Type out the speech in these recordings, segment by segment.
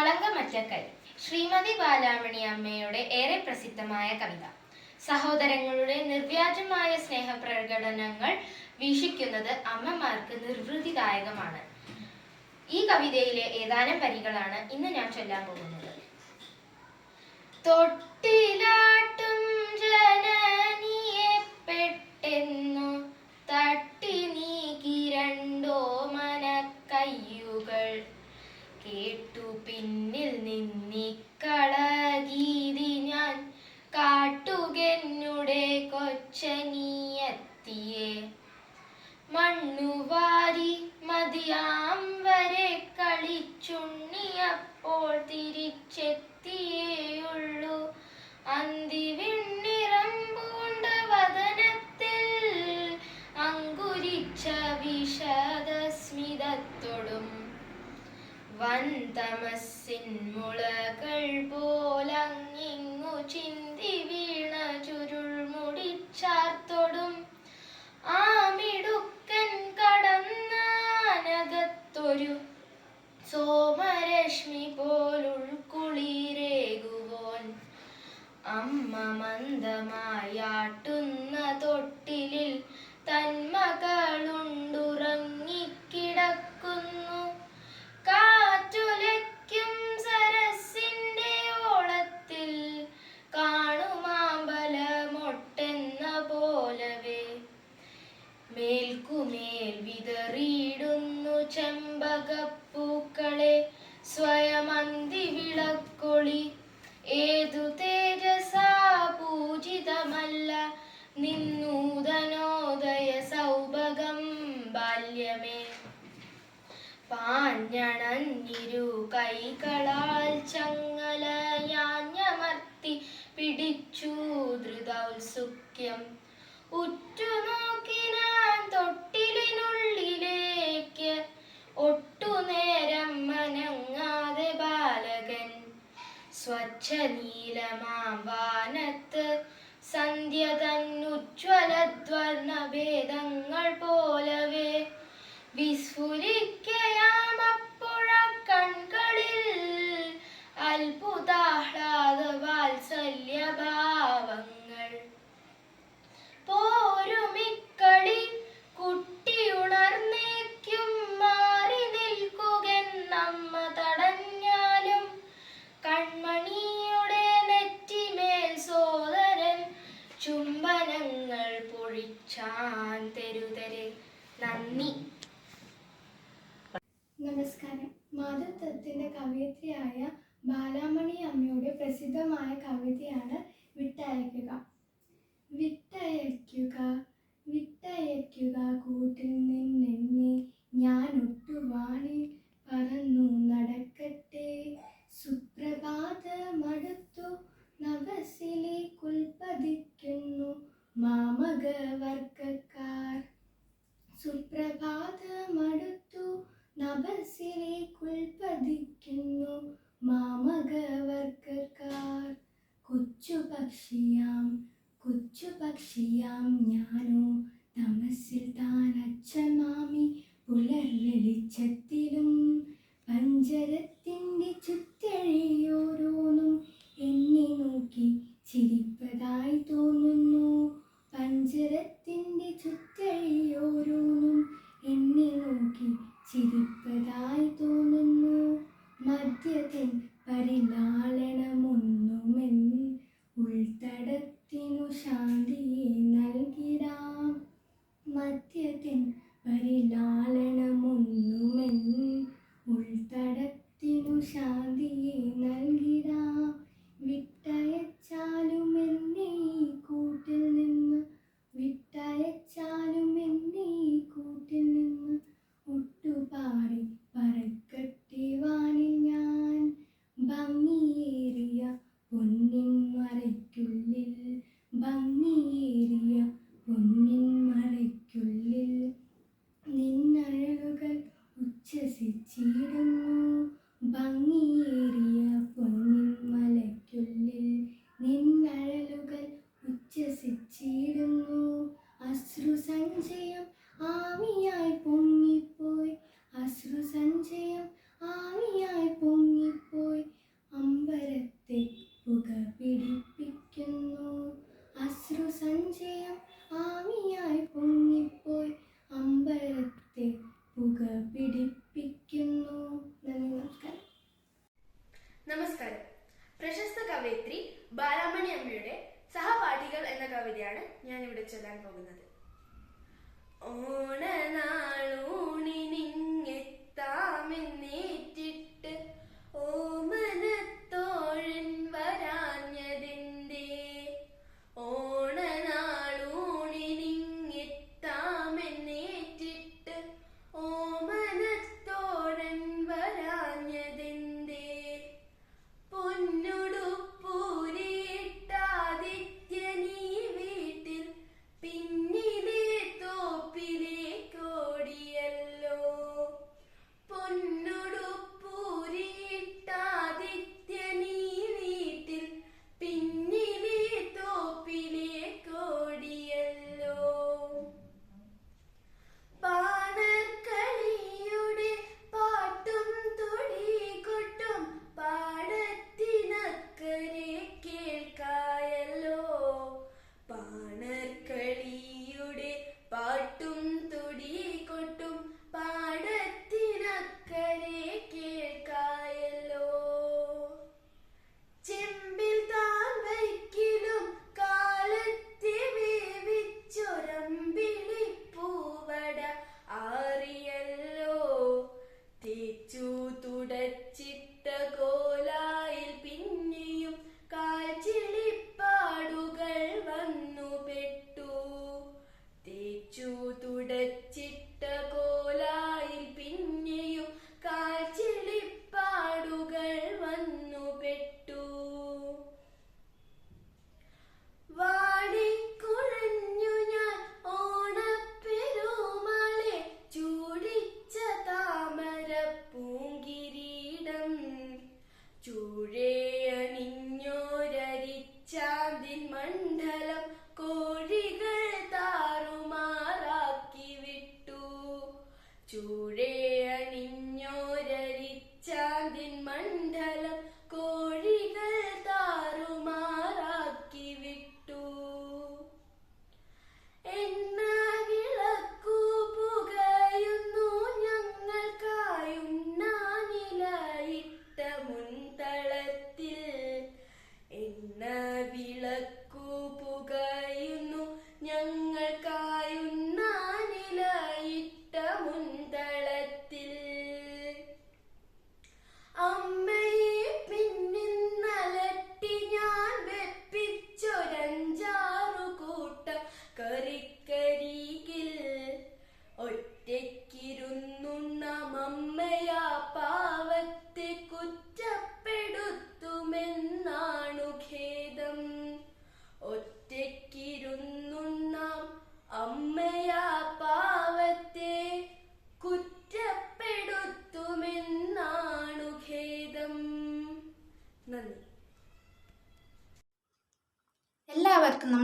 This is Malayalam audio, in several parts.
കളങ്കമറ്റ കൈ ശ്രീമതി ബാലാമണി അമ്മയുടെ ഏറെ പ്രസിദ്ധമായ കവിത. സഹോദരങ്ങളുടെ നിർവ്യാജമായ സ്നേഹപ്രകടനങ്ങൾ വീക്ഷിക്കുന്നത് അമ്മമാർക്ക് നിർവൃതിദായകമാണ്. ഈ കവിതയിലെ ഏതാനും വരികളാണ് ഇന്ന് ഞാൻ ചൊല്ലാൻ പോകുന്നത്. തൊട്ടിലാട്ടും ജനനിയെ പെട്ടെന്നു പിന്നിൽ നിന്നിക്കളഗീതി ഞാൻ കാട്ടുകെന്നുടെ കൊച്ചനീയത്തിയെ. മണ്ണുവാരി മതിയാം വരെ കളിച്ചുണ്ണിയപ്പോൾ തിരിച്ചെത്തിയേയുള്ളൂ. അന്തിവിണ്ണിറം പൂണ്ട വതനത്തിൽ അങ്കുരിച്ച വിഷദസ്മിതത്തോടും. വൻ തമസ്സിൻ മുളകൾ പോലങ്ങിങ്ങു ചിന്തി വീണ ചുരുൾ മുടിച്ചാർത്തൊടും ആ മിടുക്കൻ കടന്നാനകത്തൊരു സോമരശ്മി പോലുൾക്കുളിരേകുവോൻ അമ്മ മന്ദമായാട്ടുന്ന തൊട്ടിലിൽ തന്മകളുണ്ടുറങ്ങിക്കിടക്കുന്നു സ്വച്ഛ നീലമാം വാനത്ത് സന്ധ്യ തന്നുജ്വലദ്വർണഭേദങ്ങൾ പോലവേ നന്ദി. നമസ്കാരം. മാതൃത്വത്തിന്റെ കവയിത്രിയായ ബാലാമണി അമ്മയുടെ പ്രസിദ്ധമായ കവിതയാണ് വിട്ടയക്കുക. വിട്ടയക്കുക വിട്ടയക്കുക കൂട്ടിൽ നിന്നെന്നെ ഞാൻ ഒട്ടുവാണിൽ പറന്നു നടക്കട്ടെ. സുപ്രഭാതമടുത്തു നവസിലേക്കുൽപ്പതിക്കുന്നു മാമകവർഗക്കാർ. സുപ്രഭാതമടുത്തു നഭസിലേക്കുൽപ്പതിക്കുന്നു മാമകവർഗക്കാർ. കൊച്ചു പക്ഷിയാം കൊച്ചു പക്ഷിയാം ഞാനോ സഞ്ചയം ആമിയായി പോ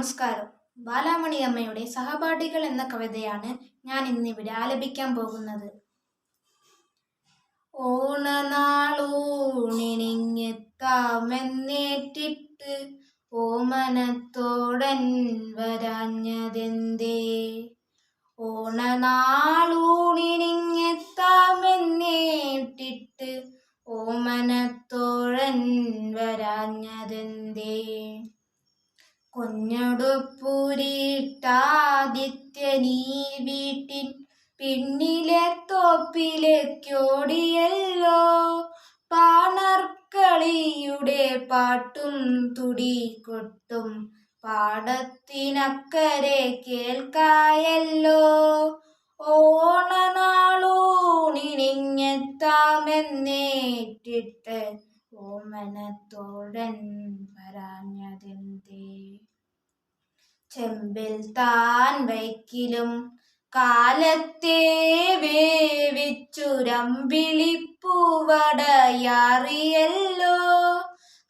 നമസ്കാരം. ബാലാമണി അമ്മയുടെ സഹപാഠികൾ എന്ന കവിതയാണ് ഞാൻ ഇന്നിവിടെ ആലപിക്കാൻ പോകുന്നത്. പാടത്തിനക്കരെ കേൾക്കായല്ലോ. ഓണനാളൂണിനിങ്ങെത്താമെന്നേറ്റിട്ട് ഓമനത്തോടൻ പറഞ്ഞതെന്തേ ചെമ്പിൽ താൻ വയ്ക്കിലും കാലത്തെ വേവിച്ചുരമ്പിളിപ്പൂവടയാറിയല്ലോ.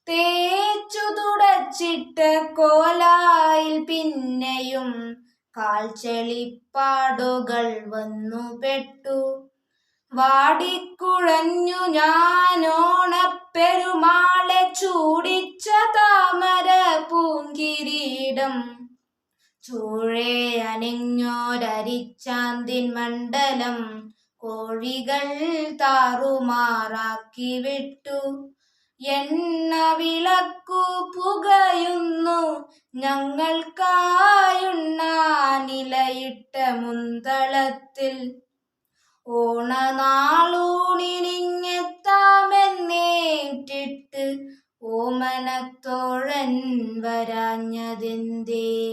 തേച്ചു തുടച്ചിട്ട കോലായിൽ പിന്നെയും കാൽച്ചെളിപ്പാടുകൾ വന്നു പെട്ടു. വാടിക്കുഴഞ്ഞു ഞാനോണപ്പെരുമാളെ ചൂടിച്ച താമര പൂങ്കിരീടം. ചൂഴേ അനിഞ്ഞോരരിച്ചാന്തിൻ മണ്ഡലം കോഴികൾ താറുമാറാക്കി വിട്ടു. എണ്ണ വിളക്കു പുകയുന്നു. ഞങ്ങൾക്കായുണ്ണാനിലയിട്ട മുന്തളത്തിൽ. ഓണനാളൂണിനിങ്ങെത്താമെന്നേറ്റിട്ട് ഓമനത്തോഴൻ വരാഞ്ഞതെന്തേ?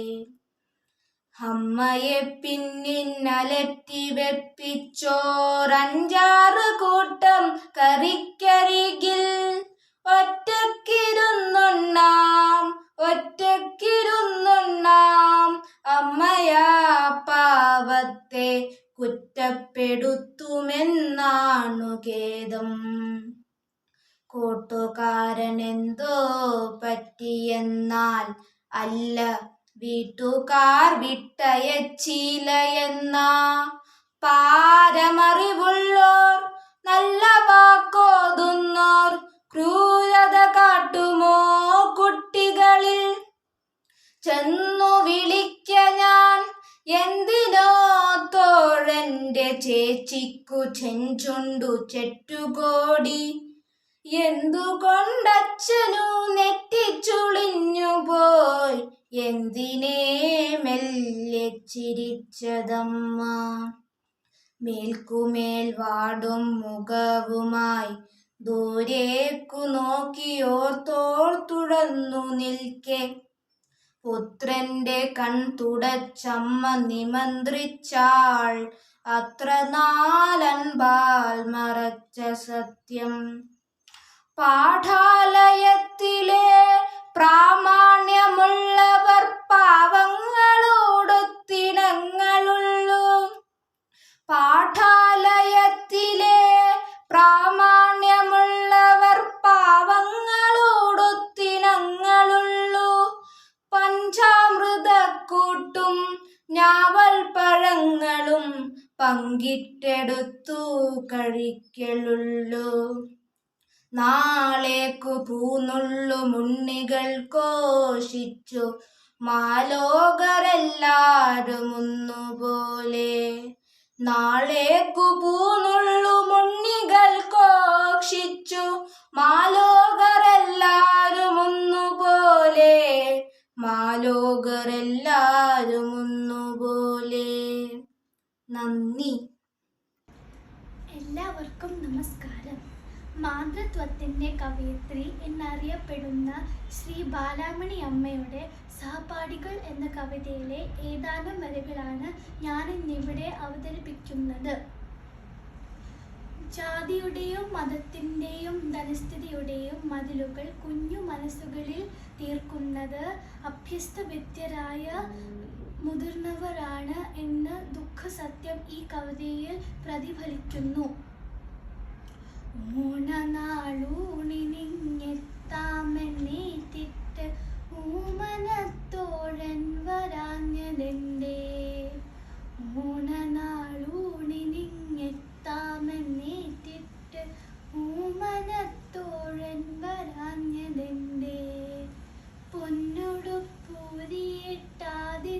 അമ്മയെ പിന്നിന്നലറ്റി വെപ്പിച്ചോറഞ്ചാറ് കൂട്ടം കറിക്കരികിൽ ഒറ്റക്കിരുന്നുണ്ണാം ഒറ്റക്കിരുന്നുണ്ണാം. അമ്മയാ പാവത്തെ കുറ്റപ്പെടുത്തുമെന്നാണു ഖേദം. കൂട്ടുകാരനെന്തോ പറ്റിയെന്നാൽ അല്ല വീട്ടുകാർ വിട്ടയച്ചില്ല പാരമറിവുള്ളോർ നല്ല വാക്കോതുന്നോർ ക്രൂരത കാട്ടുമോ കുട്ടികളിൽ? ചെന്നു വിളിക്ക ഞാൻ. എന്തിനോ തോഴന്റെ ചേച്ചിക്കു ചെഞ്ചുണ്ടു ചെറ്റുകോടി എന്തുകൊണ്ടച്ഛനു നെറ്റിച്ചുളിഞ്ഞു പോയി? എന്തിനേ മെല്ലെ ചിരിച്ചതമ്മ? മേൽക്കുമേൽ വാടും മുഖവുമായി ദൂരേക്കു നോക്കിയോർത്തോർത്തുടർന്നു നിൽക്കെ. പുത്രന്റെ കൺ തുടച്ചമ്മ നിമന്ത്രിച്ചാൾ അത്ര നാലൻപാൽ മറച്ച സത്യം. പാഠാലയത്തിലെ പ്രാമാണ്യമുള്ളവർ പാവങ്ങളോടൊത്തിനങ്ങളുള്ളൂ പാഠാലയത്തിലെ പ്രാമാണ്യമുള്ളവർ പാവങ്ങളോടൊത്തിനങ്ങളുള്ളൂ. പഞ്ചാമൃതക്കൂട്ടും ഞാവൽ പഴങ്ങളും പങ്കിട്ടെടുത്തു കഴിക്കലുള്ളൂ. നാളേക്കു പൂന്നുള്ളു മുണ്ണികൾ കോഷിച്ചു മാലോകരെല്ലാരും ഒന്നുപോലെ നാളേക്കു പൂന്നുള്ളു മുണ്ണികൾ കോക്ഷിച്ചു. മാലോകരെല്ലാരും ഒന്നുപോലെ മാലോകരെല്ലാരും ഒന്നുപോലെ നന്ദി. എല്ലാവർക്കും നമസ്കാരം. മാതൃത്വത്തിന്റെ കവയിത്രി എന്നറിയപ്പെടുന്ന ശ്രീ ബാലാമണി അമ്മയുടെ സഹപാഠികൾ എന്ന കവിതയിലെ ഏതാനും വരികളാണ് ഞാൻ ഇന്നിവിടെ അവതരിപ്പിക്കുന്നത്. ജാതിയുടെയും മതത്തിന്റെയും ധനസ്ഥിതിയുടെയും മതിലുകൾ കുഞ്ഞു മനസ്സുകളിൽ തീർക്കുന്നത് അഭ്യസ്ത വിദ്യരായ മുതിർന്നവരാണ് എന്ന് ദുഃഖസത്യം ഈ കവിതയിൽ പ്രതിഫലിക്കുന്നു. ഊണനാളൂണിനിങ്ങെത്താമെന്നേറ്റിട്ട് ഊമനത്തോഴൻ വരാഞ്ഞതെന്തേ? ഊണനാളൂണിനിങ്ങെത്താമെന്നേറ്റിട്ട് ഊമനത്തോഴൻ വരാഞ്ഞതെന്തേ? പൊന്നൊടുപ്പൂരിയിട്ടാദിത്യൻ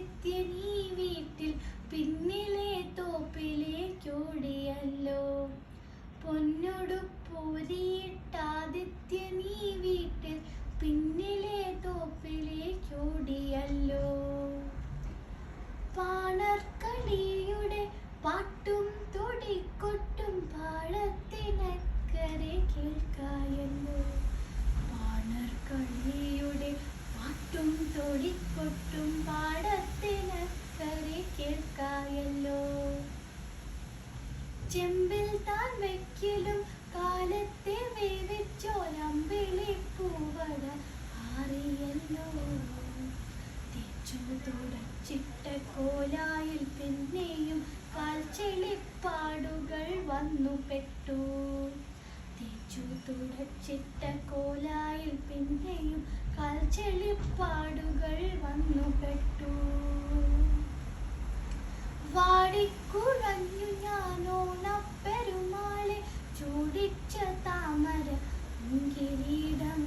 തെച്ചു തുടച്ചിട്ട കോലായിൽ പിന്നെയും കാൽച്ചെളിപ്പാടുകൾ വന്നു പെട്ടു. തേച്ചു തുടച്ചിട്ട കോലായിൽ പിന്നെയും കാൽച്ചെളിപ്പാടുകൾ വന്നു പെട്ടു. വാടിക്കുഴഞ്ഞു ഞാനോണപ്പെരുമാളെ ചൂടിച്ച താമര കിരീടം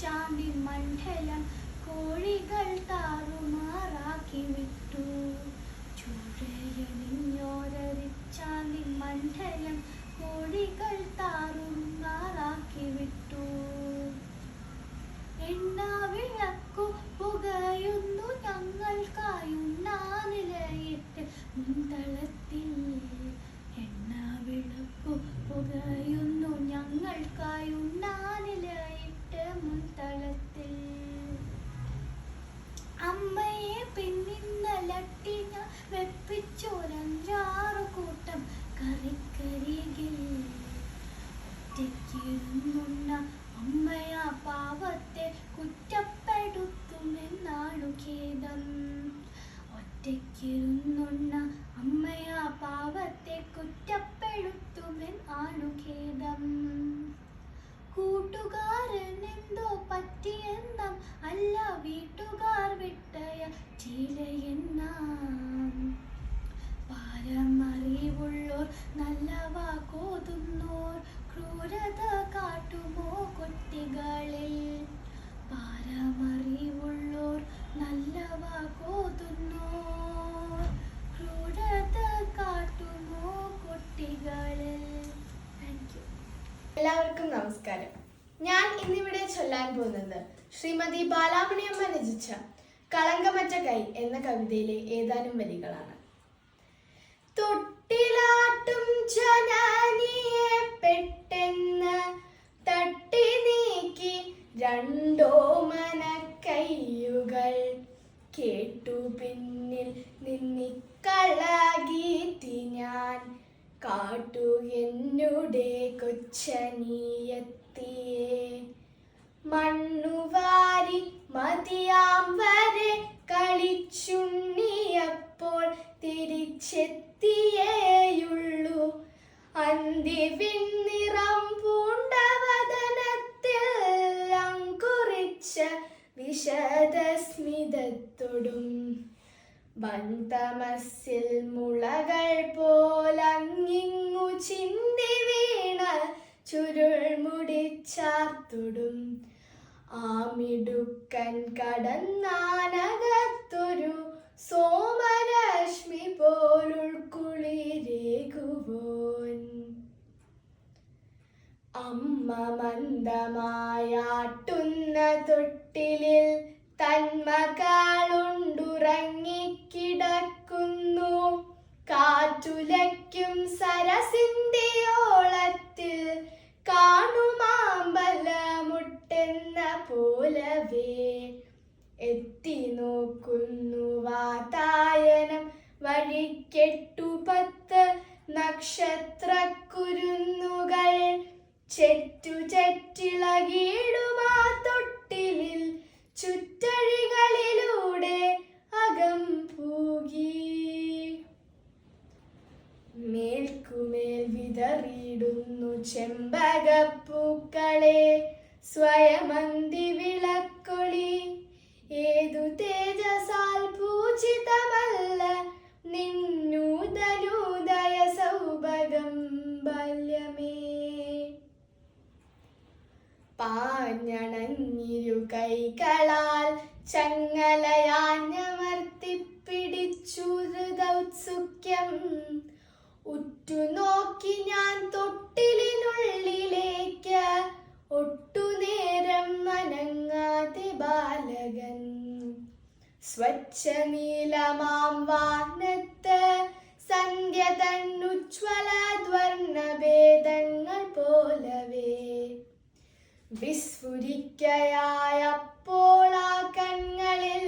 ചൂഴയണിഞ്ഞോരരിച്ചാണ്ടി മണ്ഡലം കോഴികൾ താറുമാറാക്കി വിട്ടു. ചൂഴയണിഞ്ഞോരരിച്ചാണ്ടി മണ്ഡലം കോഴികൾ ക്രൂരത കളങ്കമറ്റ കൈ എന്ന കവിതയിലെ ഏതാനും വരികളാണ്. തൊട്ടിലാട്ടും ജനനിയെ പെട്ടെന്ന് തട്ടി നീക്കി രണ്ടോ മനക്കയ്യുകൾ കേട്ടു പിന്നിൽ നിന്നിക്കളകീറ്റി ഞാൻ കാട്ടു എന്നുടെ കൊച്ചനീയത്തിയെ. മണ്ണുവാരി മതിയാം വരെ കളിച്ചുണ്ണിയപ്പോൾ തിരിച്ചെത്തിയേയുള്ളൂ. പൂണ്ട പൂണ്ടവദനത്തിൽ അങ്കുറിച്ച വിശദസ്മിതത്തൊടും വന്തമസിൽ മുളകൾ പോലങ്ങിങ്ങു ചിന്തി വീണ ചുരുൾമുടിച്ചാർത്തുടും ആമിടുക്കൻ കടന്നാനകത്തൊരു സോമരശ്മി പോലുൾക്കുളിരേകുവോൻ അമ്മ മന്ദമായാട്ടുന്ന തൊട്ടിലിൽ തന്മകാളുണ്ടുറങ്ങിക്കിടക്കുന്നു കാറ്റുലയ്ക്കും സരസിന്റെ ഓളത്തിൽ കാണുമാമ്പലമുട്ടെന്ന പോലവേ എത്തി നോക്കുന്നു വാതായനം. വഴിക്കെട്ടു പത്ത് നക്ഷത്രക്കുരുന്നുകൾ ചെറ്റു ചെറ്റിളകിയിടുമാ സ്വയമന്തി വിളക്കൊളി. ഏതു തേജസാൽ പൂജിതമല്ല നിന്നൂതനൂദയ സൗഭഗം ബാല്യമേ. പാഞ്ഞണഞ്ഞിരു കൈകളാൽ ചങ്ങലയാഞ്ഞമർത്തിപ്പിടിച്ചു ഹൃദൗത്സുഖ്യം ഉറ്റുനോക്കി ഞാൻ തൊട്ടിലിനുള്ളിലേക്ക് ഒട്ടുനേരം മനങ്ങാതി ബാലകൻ. സ്വച്ഛ നീലമാം വാനത്ത് സന്ധ്യ തന്നുജ്വല ദ്വർണഭേദങ്ങൾ പോലവേ. വിസ്ഫുരിക്കയായപ്പോൾ ആ കണ്ണുകളിൽ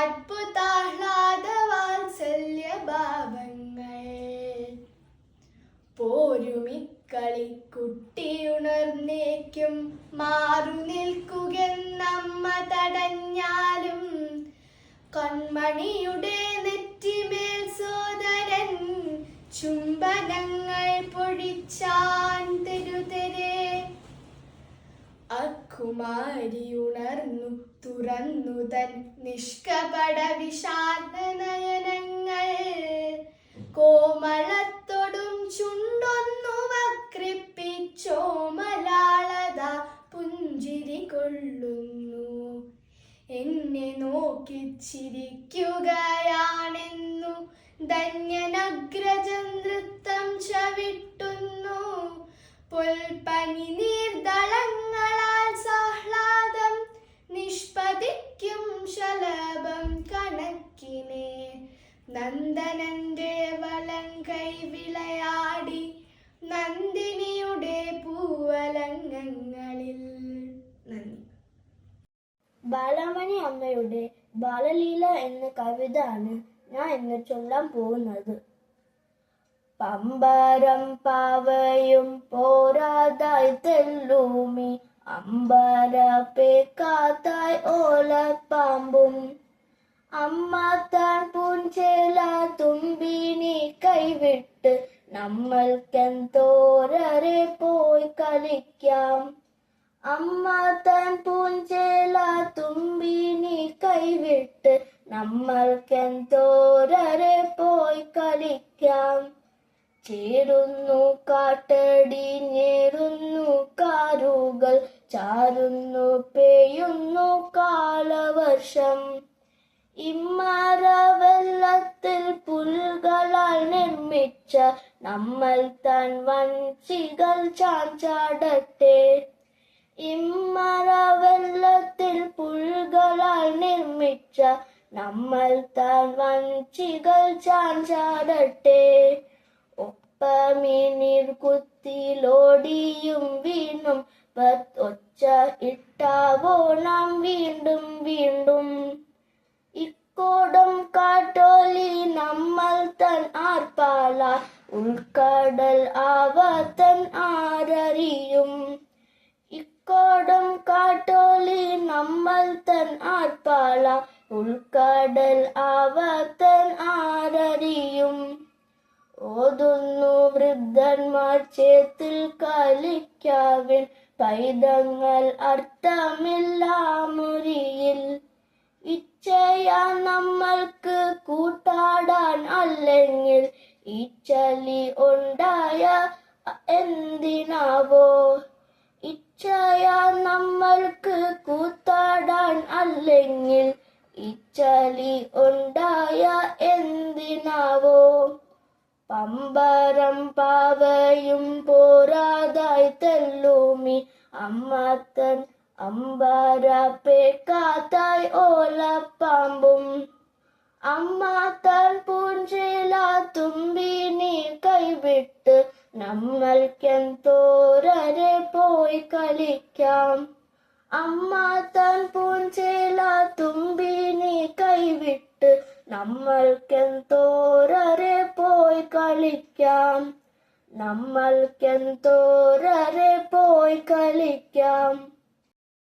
അത്ഭുതാഹ്ലാദ വാത്സല്യ ഭാവങ്ങൾ പോരുമിക്കളി കുട്ടിയുണർന്നേക്കും മാറു നിൽക്കുകെന്നമ്മ തടഞ്ഞാലും കൺമണിയുടെ നെറ്റിമേൽ സോദരൻ ചുംബനങ്ങൾ പൊഴിച്ചാൻ തെരുതെരേ. അക്കുമാരി ഉണർന്നു തുറന്നു തൻ നിഷ്കപട വിഷാദ നയനങ്ങൾ. കോമളത്തൊടും ചുണ്ടൊന്നു വക്രിപ്പിച്ചോ മലാളത പുഞ്ചിരി കൊള്ളുന്നു. എന്നെ നോക്കി ചിരിക്കുകയാണെന്നു ധന്യനഗ്രജൻ നൃത്തം ചവിട്ടുന്നു. പുൽപ്പനി നീർദളങ്ങളാൽ സാഹ്ലാദം നിഷ്പതിക്കും ശലഭം കണക്കിനെ. നന്ദനന്റെ വലം കൈ വിളയാടി നന്ദിനിയുടെ ബാലാമണി അമ്മയുടെ ബാലലീല എന്ന കവിത ആണ് ഞാൻ ഇന്ന് ചൊല്ലാൻ പോകുന്നത്. പമ്പരം പാവയും പോരാതായി തെല്ലൂമി അമ്പര പേക്കാത്തായി ഓലപ്പാമ്പും. അമ്മ താൻ പൂഞ്ചേല തുമ്പിനി കൈവിട്ട് നമ്മൾക്കെന്തോരരെ പോയി കളിക്കാം. അമ്മ താൻ പൂഞ്ചേല തുമ്പിനി കൈവിട്ട് നമ്മൾക്കെന്തോരരെ പോയി കളിക്കാം. ചേരുന്നു കാട്ടടി ഞേറുന്നു ചാരുന്നു പെയ്യുന്നു കാലവർഷം. ഇമ്മരവെള്ളത്തിൽ പുൽകളാൽ നിർമ്മിച്ച നമ്മൾ തൻ വഞ്ചികൾ ചാഞ്ചാടട്ടെ. ഇമ്മരവെള്ളത്തിൽ പുൽകളാൽ നിർമ്മിച്ച നമ്മൾ താൻ വഞ്ചികൾ ചാഞ്ചാടട്ടെ ഒപ്പമീനിൽ കുത്തിലോടിയും വീണും പത്ത് ഒച്ച ഇട്ടാവോ നാം വീണ്ടും വീണ്ടും ഇക്കോടം കാട്ടോലി നമ്മൾ തൻ ആർപ്പാല ഉൾക്കടൽ ആവത്തൻ ആരറിയും ഇക്കോടം കാട്ടോലി നമ്മൾ തൻ ആർപ്പാല ഉൾക്കടൽ ആവത്തൻ ആരറിയും. ഓതുന്നു വൃദ്ധന്മാർ ചേത്തിൽ കളിക്കാവിൻ. പൈതങ്ങൾ അർത്ഥമില്ല മുറിയിൽ ഇച്ഛയാ നമ്മൾക്ക് കൂട്ടാടാൻ അല്ലെങ്കിൽ ഈ ചലി ഉണ്ടായ എന്തിനാവോ. ഇച്ഛയാ നമ്മൾക്ക് കൂത്താടാൻ അല്ലെങ്കിൽ ഇച്ചലി ഉണ്ടായ എന്തിനാവോ? പമ്പരം പാവയും പോരാതായി തെല്ലൂമി അമ്മത്തൻ അമ്പര പേക്കാത്തായി ഓലപ്പാമ്പും അമ്മാത്താൻ തുമ്പി നീ കൈവിട്ട് നമ്മൾക്കെന്തോരരെ പോയി കളിക്കാം. അമ്മ അമ്മാത്താൻ തുമ്പി നീ കൈവിട്ട് നമ്മൾക്കെന്തോരരെ പോയി കളിക്കാം. നമ്മൾക്കെന്തോരരെ പോയി കളിക്കാം.